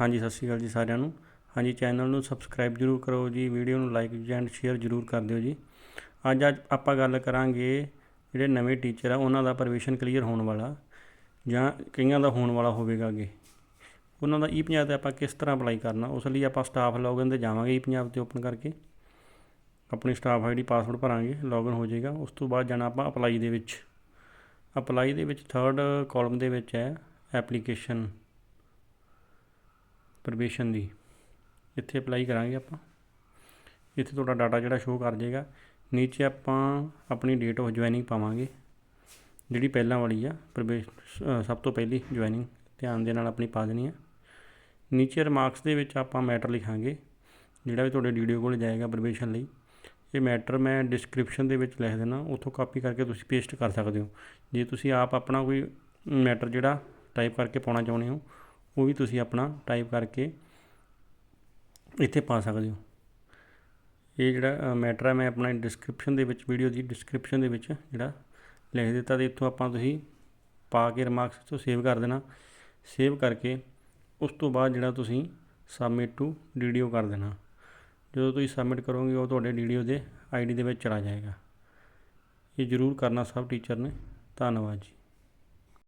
ਹਾਂਜੀ, ਸਤਿ ਸ਼੍ਰੀ ਅਕਾਲ ਜੀ ਸਾਰਿਆਂ ਨੂੰ। ਹਾਂਜੀ, ਚੈਨਲ ਨੂੰ ਸਬਸਕ੍ਰਾਈਬ ਜਰੂਰ ਕਰੋ ਜੀ, ਵੀਡੀਓ ਨੂੰ ਲਾਈਕ ਐਂਡ ਸ਼ੇਅਰ ਜਰੂਰ ਕਰ ਦਿਓ ਜੀ। ਅੱਜ ਅੱਜ ਆਪਾਂ ਗੱਲ ਕਰਾਂਗੇ ਜਿਹੜੇ ਨਵੇਂ ਟੀਚਰ ਆ, ਉਹਨਾਂ ਦਾ ਪ੍ਰਵੇਸ਼ਨ ਕਲੀਅਰ ਹੋਣ ਵਾਲਾ ਜਾਂ ਕਈਆਂ ਦਾ ਹੋਣ ਵਾਲਾ ਹੋਵੇਗਾ ਅੱਗੇ। ਉਹਨਾਂ ਦਾ ਈ ਪੰਜਾਬ ਤੇ ਆਪਾਂ ਕਿਸ ਤਰ੍ਹਾਂ ਅਪਲਾਈ ਕਰਨਾ, ਉਸ ਲਈ ਆਪਾਂ ਸਟਾਫ ਲੌਗਇਨ ਤੇ ਜਾਵਾਂਗੇ ਈ ਪੰਜਾਬ ਤੇ ਓਪਨ ਕਰਕੇ। ਆਪਣੀ ਸਟਾਫ ਆਈਡੀ ਪਾਸਵਰਡ ਭਰਾਂਗੇ ਲੌਗਇਨ ਹੋ ਜਾਏਗਾ। ਉਸ ਤੋਂ ਬਾਅਦ ਜਾਣਾ ਆਪਾਂ ਅਪਲਾਈ ਦੇ ਵਿੱਚ। ਅਪਲਾਈ ਦੇ ਵਿੱਚ ਥਰਡ ਕਾਲਮ ਦੇ ਵਿੱਚ ਹੈ ਐਪਲੀਕੇਸ਼ਨ ਪ੍ਰਵੇਸ਼ਨ ਦੀ। ਇੱਥੇ ਅਪਲਾਈ ਕਰਾਂਗੇ ਆਪਾਂ। ਇੱਥੇ ਤੁਹਾਡਾ ਡਾਟਾ ਜਿਹੜਾ ਸ਼ੋਅ ਕਰ ਜਾਏਗਾ। ਨੀਚੇ ਆਪਾਂ ਆਪਣੀ ਡੇਟ ਆਫ ਜੁਆਇਨਿੰਗ ਪਾਵਾਂਗੇ, ਜਿਹੜੀ ਪਹਿਲਾਂ ਵਾਲੀ ਆ। ਪ੍ਰਵੇਸ਼ ਸਭ ਤੋਂ ਪਹਿਲੀ ਜੁਆਇਨਿੰਗ ਧਿਆਨ ਦੇ ਨਾਲ ਆਪਣੀ ਪਾ ਦੇਣੀ ਆ। ਨੀਚੇ ਰਿਮਾਰਕਸ ਦੇ ਵਿੱਚ ਆਪਾਂ ਮੈਟਰ ਲਿਖਾਂਗੇ, ਜਿਹੜਾ ਵੀ ਤੁਹਾਡੇ ਵੀਡੀਓ ਕੋਲ ਜਾਏਗਾ ਪ੍ਰਵੇਸ਼ਨ ਲਈ। ਇਹ ਮੈਟਰ ਮੈਂ ਡਿਸਕ੍ਰਿਪਸ਼ਨ ਦੇ ਵਿੱਚ ਲਿਖ ਦੇਣਾ ਉੱਥੋਂ ਕਾਪੀ ਕਰਕੇ ਤੁਸੀਂ ਪੇਸਟ ਕਰ ਸਕਦੇ ਹੋ। ਜੇ ਤੁਸੀਂ ਆਪ ਆਪਣਾ ਕੋਈ ਮੈਟਰ ਜਿਹੜਾ ਟਾਈਪ ਕਰਕੇ ਪਾਉਣਾ ਚਾਹੁੰਦੇ ਹੋ ਉਹ ਵੀ ਤੁਸੀਂ ਆਪਣਾ ਟਾਈਪ ਕਰਕੇ ਇੱਥੇ ਪਾ ਸਕਦੇ ਹੋ। ਇਹ ਜਿਹੜਾ ਮੈਟਰ ਹੈ ਮੈਂ ਆਪਣਾ ਡਿਸਕ੍ਰਿਪਸ਼ਨ ਦੇ ਵਿੱਚ ਵੀਡੀਓ ਦੀ ਡਿਸਕ੍ਰਿਪਸ਼ਨ ਦੇ ਵਿੱਚ ਜਿਹੜਾ ਲਿਖ ਦਿੱਤਾ ਤੇ ਇੱਥੋਂ ਆਪਾਂ ਤੁਸੀਂ ਪਾ ਕੇ ਰਿਮਾਰਕਸ ਤੋਂ ਸੇਵ ਕਰ ਦੇਣਾ। ਸੇਵ ਕਰਕੇ ਉਸ ਤੋਂ ਬਾਅਦ ਜਿਹੜਾ ਤੁਸੀਂ ਸਬਮਿਟ ਟੂ ਵੀਡੀਓ ਕਰ ਦੇਣਾ। ਜਦੋਂ ਤੁਸੀਂ ਸਬਮਿਟ ਕਰੋਗੇ, ਉਹ ਤੁਹਾਡੇ ਵੀਡੀਓ ਦੇ ਆਈਡੀ ਦੇ ਵਿੱਚ ਚਲਾ ਜਾਏਗਾ। ਇਹ ਜ਼ਰੂਰ ਕਰਨਾ ਸਭ ਟੀਚਰ ਨੇ। ਧੰਨਵਾਦ ਜੀ।